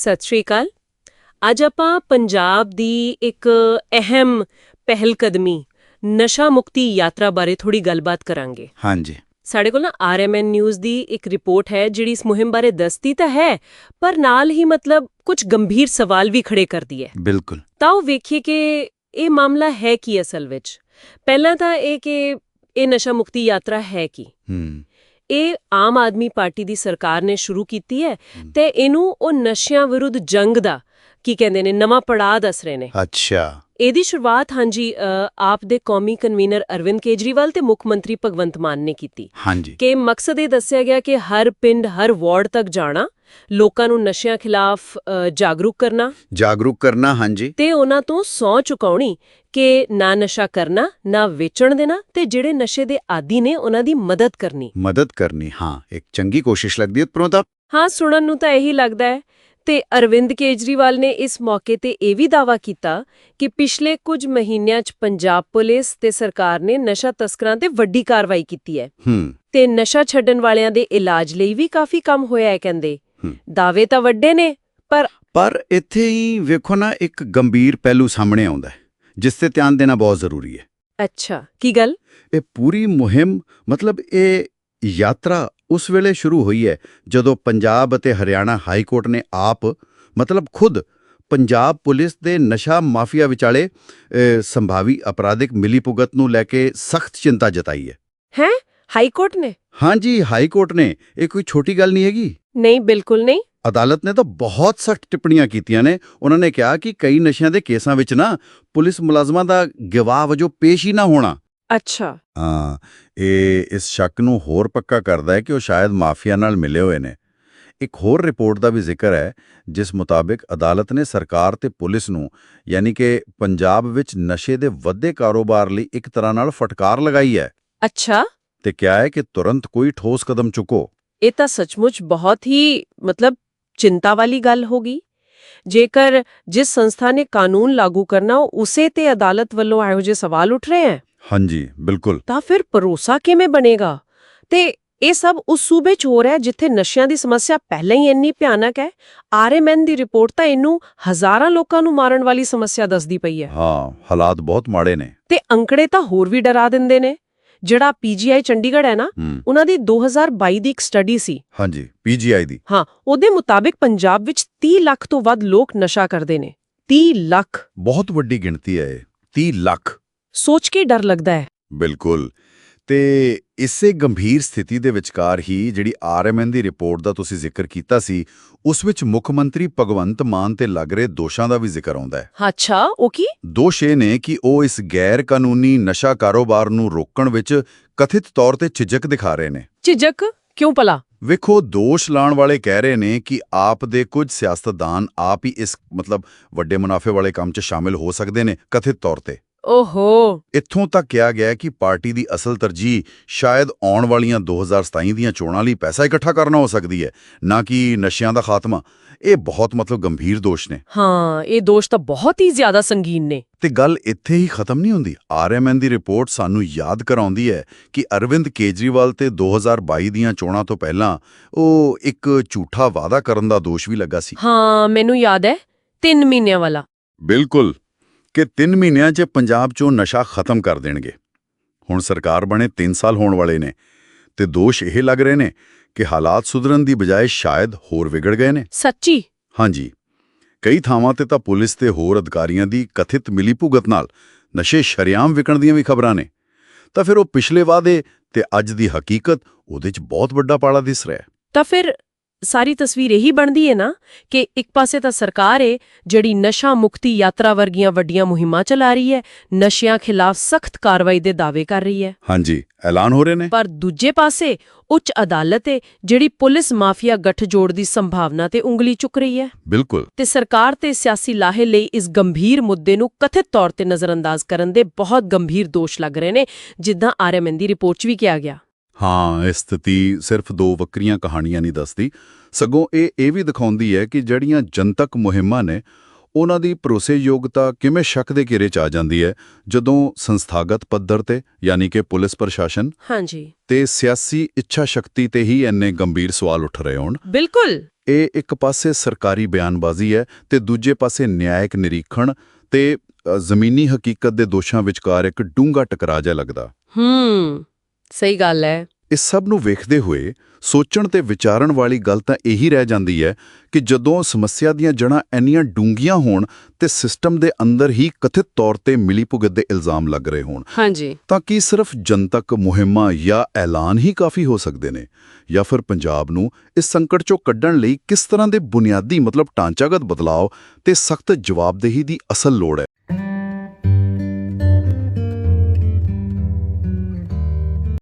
ਸਤਿ ਸ਼੍ਰੀ ਅਕਾਲ। ਅੱਜ ਆਪਾਂ ਪੰਜਾਬ ਦੀ ਇੱਕ ਅਹਿਮ ਪਹਿਲਕਦਮੀ ਨਸ਼ਾ ਮੁਕਤੀ ਯਾਤਰਾ ਬਾਰੇ ਥੋੜੀ ਗੱਲਬਾਤ ਕਰਾਂਗੇ। ਹਾਂਜੀ। ਸਾਡੇ ਕੋਲ ਨਾ ਆਰਐਮਐਨ ਨਿਊਜ਼ ਦੀ ਇੱਕ ਰਿਪੋਰਟ ਹੈ ਜਿਹੜੀ ਇਸ ਮੁਹਿੰਮ ਬਾਰੇ ਦੱਸਦੀ ਤਾਂ ਹੈ ਪਰ ਨਾਲ ਹੀ ਮਤਲਬ ਕੁਝ ਗੰਭੀਰ ਸਵਾਲ ਵੀ ਖੜੇ ਕਰਦੀ ਹੈ। ਬਿਲਕੁਲ। ਤਾਂ ਉਹ ਵੇਖੀਏ ਕਿ ਇਹ ਮਾਮਲਾ ਹੈ ਕੀ ਅਸਲ ਵਿੱਚ? ਪਹਿਲਾਂ ਤਾਂ ਇਹ ਕਿ ਇਹ ਨਸ਼ਾ ਮੁਕਤੀ ਯਾਤਰਾ ਹੈ ਕੀ? ਹੂੰ। ਇਹ ਆਮ ਆਦਮੀ ਪਾਰਟੀ ਦੀ ਸਰਕਾਰ ਨੇ ਸ਼ੁਰੂ ਕੀਤੀ ਹੈ ਤੇ ਇਹਨੂੰ ਉਹ ਨਸ਼ਿਆਂ ਵਿਰੁੱਧ ਜੰਗ ਦਾ ਕੀ ਕਹਿੰਦੇ ਨੇ ਨਵਾਂ ਪੜਾਅ ਦੱਸ ਰਹੇ ਨੇ। ਅੱਛਾ। ਇਹਦੀ ਸ਼ੁਰੂਆਤ ਹਾਂਜੀ ਆਪ ਦੇ ਕੌਮੀ ਕਨਵੀਨਰ ਅਰਵਿੰਦ ਕੇਜਰੀਵਾਲ ਤੇ ਮੁੱਖ ਮੰਤਰੀ ਭਗਵੰਤ ਮਾਨ ਨੇ ਕੀਤੀ। ਹਾਂਜੀ। ਕਿ ਮਕਸਦ ਇਹ ਦੱਸਿਆ ਗਿਆ ਕਿ ਹਰ ਪਿੰਡ ਹਰ ਵਾਰਡ ਤੱਕ ਜਾਣਾ ਲੋਕਾਂ ਨੂੰ ਨਸ਼ਿਆਂ ਖਿਲਾਫ ਜਾਗਰੂਕ ਕਰਨਾ। ਜਾਗਰੂਕ ਕਰਨਾ ਹਾਂਜੀ। ਤੇ ਉਹਨਾਂ ਤੋਂ ਸੌ ਚੁਕਾਉਣੀ ਕਿ ਨਾ ਨਸ਼ਾ ਕਰਨਾ ਨਾ ਵੇਚਣ ਦੇਣਾ ਤੇ ਜਿਹੜੇ ਨਸ਼ੇ ਦੇ ਆਦੀ ਨੇ ਉਹਨਾਂ ਦੀ ਮਦਦ ਕਰਨੀ। ਮਦਦ ਕਰਨੀ ਹਾਂ ਇੱਕ ਚੰਗੀ ਕੋਸ਼ਿਸ਼ ਲੱਗਦੀ ਹੈ। ਉੱਪਰੋਂ ਤਾਂ ਹਾਂ ਸੁਣਨ ਨੂੰ ਤਾਂ ਇਹੀ ਲੱਗਦਾ ਹੈ ਤੇ ਅਰਵਿੰਦ ਕੇਜਰੀਵਾਲ ਨੇ ਇਸ ਮੌਕੇ ਤੇ ਇਹ ਵੀ ਦਾਅਵਾ ਕੀਤਾ ਕਿ ਪਿਛਲੇ ਕੁਝ ਮਹੀਨਿਆਂ 'ਚ ਪੰਜਾਬ ਪੁਲਿਸ ਤੇ ਸਰਕਾਰ ਨੇ ਨਸ਼ਾ ਤਸਕਰਾਂ ਤੇ ਵੱਡੀ ਕਾਰਵਾਈ ਕੀਤੀ ਹੈ। ਤੇ ਨਸ਼ਾ ਛੱਡਣ ਵਾਲਿਆਂ ਦੇ ਇਲਾਜ ਲਈ ਵੀ ਕਾਫੀ ਕੰਮ ਹੋਇਆ ਹੈ ਕਹਿੰਦੇ। ਦਾਅਵੇ ਤਾਂ ਵੱਡੇ ਨੇ ਪਰ ਪਰ ਇੱਥੇ ਹੀ ਵੇਖੋ ਨਾ ਇੱਕ ਗੰਭੀਰ ਪਹਿਲੂ ਸਾਹਮਣੇ ਆਉਂਦਾ ਹੈ ਜਿਸ ਤੇ ਧਿਆਨ ਦੇਣਾ ਬਹੁਤ ਜ਼ਰੂਰੀ ਹੈ। ਅੱਛਾ ਕੀ ਗੱਲ? ਇਹ ਪੂਰੀ ਮੁਹਿੰਮ ਮਤਲਬ ਇਹ ਯਾਤਰਾ ਉਸ ਵੇਲੇ ਸ਼ੁਰੂ ਹੋਈ ਹੈ ਜਦੋਂ ਪੰਜਾਬ ਅਤੇ ਹਰਿਆਣਾ ਹਾਈ ਕੋਰਟ ਨੇ ਆਪ ਮਤਲਬ ਖੁਦ ਪੰਜਾਬ ਪੁਲਿਸ ਦੇ ਨਸ਼ਾ ਮਾਫੀਆ ਵਿਚਾਲੇ ਸੰਭਾਵੀ ਅਪਰਾਧਿਕ ਮਿਲੀਭੁਗਤ ਨੂੰ ਲੈ ਕੇ ਸਖਤ ਚਿੰਤਾ ਜਤਾਈ ਹੈ। ਹੈ? ਹਾਈ ਕੋਰਟ ਨੇ? ਹਾਂਜੀ ਹਾਈ ਕੋਰਟ ਨੇ। ਇਹ ਕੋਈ ਛੋਟੀ ਗੱਲ ਨਹੀਂ ਹੈਗੀ। ਨਹੀਂ ਬਿਲਕੁਲ ਨਹੀਂ। ਅਦਾਲਤ ਨੇ ਤਾਂ ਬਹੁਤ ਸਖਤ ਟਿੱਪਣੀਆਂ ਕੀਤੀਆਂ ਨੇ। ਉਹਨਾਂ ਨੇ ਕਿਹਾ ਕਿ ਕਈ ਨਸ਼ਿਆਂ ਦੇ ਕੇਸਾਂ ਵਿੱਚ ਨਾ ਪੁਲਿਸ ਮੁਲਾਜ਼ਮਾਂ ਦਾ ਗਵਾਹ ਵਜੋਂ ਪੇਸ਼ ਹੀ ਨਾ ਹੋਣਾ। ਅੱਛਾ। ਹਾਂ ਇਹ ਇਸ ਸ਼ੱਕ ਨੂੰ ਹੋਰ ਪੱਕਾ ਕਰਦਾ ਹੈ ਕਿ ਉਹ ਸ਼ਾਇਦ ਮਾਫੀਆ ਨਾਲ ਮਿਲੇ ਹੋਏ ਨੇ। ਇੱਕ ਹੋਰ ਰਿਪੋਰਟ ਦਾ ਵੀ ਜ਼ਿਕਰ ਹੈ ਜਿਸ ਮੁਤਾਬਿਕ ਅਦਾਲਤ ਨੇ ਸਰਕਾਰ ਤੇ ਪੁਲਿਸ ਨੂੰ ਯਾਨੀ ਕਿ ਪੰਜਾਬ ਵਿੱਚ ਨਸ਼ੇ ਦੇ ਵੱਧੇ ਕਾਰੋਬਾਰ ਲਈ ਇੱਕ ਤਰ੍ਹਾਂ ਨਾਲ ਫਟਕਾਰ ਲਗਾਈ ਹੈ। ਅੱਛਾ। ਤੇ ਕਿਹਾ ਹੈ ਕਿ ਤੁਰੰਤ ਕੋਈ ਠੋਸ ਕਦਮ ਚੁੱਕੋ। ਇਹ ਤਾਂ ਸੱਚਮੁੱਚ ਬਹੁਤ ਹੀ ਮਤਲਬ ਚਿੰਤਾ ਵਾਲੀ ਗੱਲ ਹੋਗੀ ਜੇਕਰ ਜਿਸ ਸੰਸਥਾ ਨੇ ਕਾਨੂੰਨ ਲਾਗੂ ਕਰਨਾ ਉਸੇ ਤੇ ਅਦਾਲਤ ਵੱਲੋਂ ਇਹੋ ਜਿਹੇ ਸਵਾਲ ਉੱਠ ਰਹੇ ਹੈ। ਹਾਂਜੀ ਬਿਲਕੁਲ। ਤਾਂ ਫਿਰ ਭਰੋਸਾ ਕਿਵੇਂ ਬਣੇਗਾ? ਤੇ ਇਹ ਸਭ ਉਸ ਸੂਬੇ 'ਚ ਹੋ ਰਿਹਾ ਜਿੱਥੇ ਨਸ਼ਿਆਂ ਦੀ ਸਮੱਸਿਆ ਪਹਿਲਾਂ ਹੀ ਇੰਨੀ ਭਿਆਨਕ ਹੈ। ਆਰਐਮਐਨ ਦੀ ਰਿਪੋਰਟ ਤਾਂ ਇਹਨੂੰ ਹਜ਼ਾਰਾਂ ਲੋਕਾਂ ਨੂੰ ਮਾਰਨ ਵਾਲੀ ਸਮੱਸਿਆ ਦੱਸਦੀ ਪਈ ਹੈ। ਹਾਂ ਹਾਲਾਤ ਬਹੁਤ ਮਾੜੇ ਨੇ। ਤੇ ਅੰਕੜੇ ਤਾਂ ਹੋਰ ਵੀ ਡਰਾ ਦਿੰਦੇ ਨੇ। ਜਿਹੜਾ ਪੀਜੀਆਈ ਚੰਡੀਗੜ੍ਹ ਹੈ ਨਾ ਉਹਨਾਂ ਦੀ 2022 ਦੀ ਇੱਕ ਸਟੱਡੀ ਸੀ। ਹਾਂਜੀ ਪੀਜੀਆਈ ਦੀ। ਹਾਂ ਉਹਦੇ ਮੁਤਾਬਿਕ ਪੰਜਾਬ ਵਿੱਚ 30 ਲੱਖ ਤੋਂ ਵੱਧ ਲੋਕ ਨਸ਼ਾ ਕਰਦੇ ਨੇ। 30 ਲੱਖ। ਬਹੁਤ ਵੱਡੀ ਗਿਣਤੀ ਹੈ ਇਹ 30 ਲੱਖ। ਸੋਚ ਕੇ ਡਰ ਲੱਗਦਾ ਹੈ। ਬਿਲਕੁਲ। ਤੇ ਇਸੇ ਗੰਭੀਰ ਸਥਿਤੀ ਦੇ ਵਿਚਕਾਰ ਹੀ ਜਿਹੜੀ ਆਰਐਮਐਨ ਦੀ ਰਿਪੋਰਟ ਦਾ ਤੁਸੀਂ ਜ਼ਿਕਰ ਕੀਤਾ ਸੀ ਉਸ ਵਿੱਚ ਮੁੱਖ ਮੰਤਰੀ ਭਗਵੰਤ ਮਾਨ ਤੇ ਲੱਗ ਰਹੇ ਦੋਸ਼ਾਂ ਦਾ ਵੀ ਜ਼ਿਕਰ ਆਉਂਦਾ ਹੈ। ਅੱਛਾ ਉਹ ਕੀ? ਦੋਸ਼ ਇਹ ਨੇ ਕਿ ਉਹ ਇਸ ਗੈਰ ਕਾਨੂੰਨੀ ਨਸ਼ਾ ਕਾਰੋਬਾਰ ਨੂੰ ਰੋਕਣ ਵਿੱਚ ਕਥਿਤ ਤੌਰ ਤੇ ਝਿਜਕ ਦਿਖਾ ਰਹੇ ਨੇ। ਝਿਜਕ? ਕਿਉਂ ਭਲਾ? ਵੇਖੋ ਦੋਸ਼ ਲਾਉਣ ਵਾਲੇ ਕਹਿ ਰਹੇ ਨੇ ਕਿ ਆਪ ਦੇ ਕੁਝ ਸਿਆਸਤਦਾਨ ਆਪ ਹੀ ਇਸ ਮਤਲਬ ਵੱਡੇ ਮੁਨਾਫੇ ਵਾਲੇ ਕੰਮ 'ਚ ਸ਼ਾਮਿਲ ਹੋ ਸਕਦੇ ਨੇ ਕਥਿਤ ਤੌਰ ਤੇ। ਓਹੋ। ਇੱਥੋਂ ਤੱਕ ਕਿਹਾ ਗਿਆ ਹੈ ਕਿ ਪਾਰਟੀ ਦੀ ਅਸਲ ਤਰਜੀਹ ਸ਼ਾਇਦ ਆਉਣ ਵਾਲੀਆਂ 2027 ਦੀਆਂ ਚੋਣਾਂ ਲਈ ਪੈਸਾ ਇਕੱਠਾ ਕਰਨਾ ਹੋ ਸਕਦੀ ਹੈ ਨਾ ਕਿ ਨਸ਼ਿਆਂ ਦਾ ਖਾਤਮਾ। ਇਹ ਬਹੁਤ ਮਤਲਬ ਗੰਭੀਰ ਦੋਸ਼ ਨੇ। ਹਾਂ ਇਹ ਦੋਸ਼ ਤਾਂ ਬਹੁਤ ਹੀ ਜ਼ਿਆਦਾ ਸੰਗੀਨ ਨੇ। ਤੇ ਗੱਲ ਇੱਥੇ ਹੀ ਖਤਮ ਨਹੀਂ ਹੁੰਦੀ। ਆਰਐਮਐਨ ਦੀ ਰਿਪੋਰਟ ਸਾਨੂੰ ਯਾਦ ਕਰਾਉਂਦੀ ਹੈ ਕਿ ਅਰਵਿੰਦ ਕੇਜਰੀਵਾਲ ਤੇ 2022 ਦੀਆਂ ਚੋਣਾਂ ਤੋਂ ਪਹਿਲਾਂ ਉਹ ਇੱਕ ਝੂਠਾ ਵਾਅਦਾ ਕਰਨ ਦਾ ਦੋਸ਼ ਵੀ ਲੱਗਾ ਸੀ। ਹਾਂ ਮੈਨੂੰ ਯਾਦ ਹੈ 3 ਮਹੀਨਿਆਂ ਵਾਲਾ। ਬਿਲਕੁਲ। ਕਿ 3 ਮਹੀਨਿਆਂ 'ਚ ਪੰਜਾਬ 'ਚੋਂ ਨਸ਼ਾ ਖਤਮ ਕਰ ਦੇਣਗੇ। ਹੁਣ ਸਰਕਾਰ ਬਣੇ 3 ਸਾਲ ਹੋਣ ਵਾਲੇ ਨੇ ਤੇ ਦੋਸ਼ ਇਹ ਲੱਗ ਰਹੇ ਨੇ ਕਿ ਹਾਲਾਤ ਸੁਧਰਨ ਦੀ ਬਜਾਏ ਸ਼ਾਇਦ ਹੋਰ ਵਿਗੜ ਗਏ ਨੇ। ਸੱਚੀ? ਹਾਂਜੀ। ਕਈ ਥਾਵਾਂ ਤੇ ਤਾਂ ਪੁਲਿਸ ਤੇ ਹੋਰ ਅਧਿਕਾਰੀਆਂ ਦੀ ਕਥਿਤ ਮਿਲੀਭੁਗਤ ਨਾਲ ਨਸ਼ੇ ਸ਼ਰਿਆਮ ਵਿਕਣ ਦੀਆਂ ਵੀ ਖਬਰਾਂ ਨੇ। ਤਾਂ ਫਿਰ ਉਹ ਪਿਛਲੇ ਵਾਅਦੇ ਤੇ ਅੱਜ ਦੀ ਹਕੀਕਤ ਉਹਦੇ 'ਚ ਬਹੁਤ ਵੱਡਾ ਪਾੜਾ ਦਿਸ ਰਿਹਾ ਤਾਂ ਫਿਰ ਸਾਰੀ ਤਸਵੀਰ ਇਹੀ ਬਣਦੀ ਹੈ ਨਾ ਕਿ ਇੱਕ ਪਾਸੇ ਤਾਂ ਸਰਕਾਰ ਏ ਜਿਹੜੀ ਨਸ਼ਾ ਮੁਕਤੀ ਯਾਤਰਾ ਵਰਗੀਆਂ ਵੱਡੀਆਂ ਮੁਹਿੰਮਾਂ ਚਲਾ ਰਹੀ ਹੈ ਨਸ਼ਿਆਂ ਖਿਲਾਫ ਸਖਤ ਕਾਰਵਾਈ ਦੇ ਦਾਅਵੇ ਕਰ ਰਹੀ ਹੈ ਹਾਂਜੀ ਐਲਾਨ ਹੋ ਰਹੇ ਨੇ? ਪਰ ਦੂਜੇ ਪਾਸੇ ਉੱਚ ਅਦਾਲਤ ਏ ਜਿਹੜੀ ਪੁਲਿਸ ਮਾਫੀਆ ਗੱਠਜੋੜ ਦੀ ਸੰਭਾਵਨਾ ਤੇ ਉਂਗਲੀ ਚੁੱਕ ਰਹੀ ਹੈ ਬਿਲਕੁਲ। ਤੇ ਸਰਕਾਰ ਤੇ ਸਿਆਸੀ ਲਾਹੇ ਲਈ ਇਸ ਗੰਭੀਰ ਮੁੱਦੇ ਨੂੰ ਕਥਿਤ ਤੌਰ ਤੇ ਨਜ਼ਰਅੰਦਾਜ਼ ਕਰਨ ਦੇ ਬਹੁਤ ਗੰਭੀਰ ਦੋਸ਼ ਲੱਗ ਰਹੇ ਨੇ ਜਿੱਦਾਂ ਆਰਐਮਐਨ ਦੀ ਰਿਪੋਰਟ 'ਚ ਵੀ ਕਿਹਾ ਗਿਆ। ਹਾਂ ਇਹ ਸਥਿਤੀ ਸਿਰਫ ਦੋ ਵੱਖਰੀਆਂ ਕਹਾਣੀਆਂ ਨਹੀਂ ਦੱਸਦੀ। ਸਗੋਂ ਇਹ ਇਹ ਵੀ ਦਿਖਾਉਂਦੀ ਹੈ ਕਿ ਜਿਹੜੀਆਂ ਜਨਤਕ ਮੁਹਿੰਮਾਂ ਨੇ ਉਹਨਾਂ ਦੀ ਭਰੋਸੇਯੋਗਤਾ ਕਿਵੇਂ ਸ਼ੱਕ ਦੇ ਘੇਰੇ 'ਚ ਆ ਜਾਂਦੀ ਹੈ? ਜਦੋਂ ਸੰਸਥਾਗਤ ਪੱਧਰ ਤੇ ਯਾਨੀ ਕਿ ਪੁਲਿਸ ਪ੍ਰਸ਼ਾਸਨ ਹਾਂਜੀ। ਤੇ ਸਿਆਸੀ ਇੱਛਾ ਸ਼ਕਤੀ ਤੇ ਹੀ ਇੰਨੇ ਗੰਭੀਰ ਸਵਾਲ ਉੱਠ ਰਹੇ ਹੋਣ। ਬਿਲਕੁਲ। ਇਹ ਇੱਕ ਪਾਸੇ ਸਰਕਾਰੀ ਬਿਆਨਬਾਜ਼ੀ ਹੈ ਤੇ ਦੂਜੇ ਪਾਸੇ ਨਿਆਇਕ ਨਿਰੀਖਣ ਤੇ ਜ਼ਮੀਨੀ ਹਕੀਕਤ ਦੇ ਦੋਸ਼ਾਂ ਵਿਚਕਾਰ ਇੱਕ ਡੂੰਘਾ ਟਕਰਾਅ ਜਿਹਾ ਲੱਗਦਾ। ਹੂੰ। ਸਹੀ ਗੱਲ ਹੈ। ਇਸ ਸਭ ਨੂੰ ਵੇਖਦੇ ਹੋਏ ਸੋਚਣ ਤੇ ਵਿਚਾਰਨ ਵਾਲੀ ਗੱਲ ਤਾਂ ਇਹੀ ਰਹਿ ਜਾਂਦੀ ਹੈ ਕਿ ਜਦੋਂ ਸਮੱਸਿਆ ਦੀਆਂ ਜੜ੍ਹਾਂ ਇੰਨੀਆਂ ਡੂੰਘੀਆਂ ਹੋਣ ਤੇ ਸਿਸਟਮ ਦੇ ਅੰਦਰ ਹੀ ਕਥਿਤ ਤੌਰ ਤੇ ਮਿਲੀਭੁਗਤ ਦੇ ਇਲਜ਼ਾਮ ਲੱਗ ਰਹੇ ਹੋਣ ਹਾਂਜੀ। ਤਾਂ ਕੀ ਸਿਰਫ ਜਨਤਕ ਮੁਹਿੰਮਾਂ ਜਾਂ ਐਲਾਨ ਹੀ ਕਾਫੀ ਹੋ ਸਕਦੇ ਨੇ? ਜਾਂ ਫਿਰ ਪੰਜਾਬ ਨੂੰ ਇਸ ਸੰਕਟ ਚੋਂ ਕੱਢਣ ਲਈ ਕਿਸ ਤਰ੍ਹਾਂ ਦੇ ਬੁਨਿਆਦੀ ਮਤਲਬ ਢਾਂਚਾਗਤ ਬਦਲਾਅ ਤੇ ਸਖਤ ਜਵਾਬਦੇਹੀ ਦੀ ਅਸਲ ਲੋੜ ਹੈ?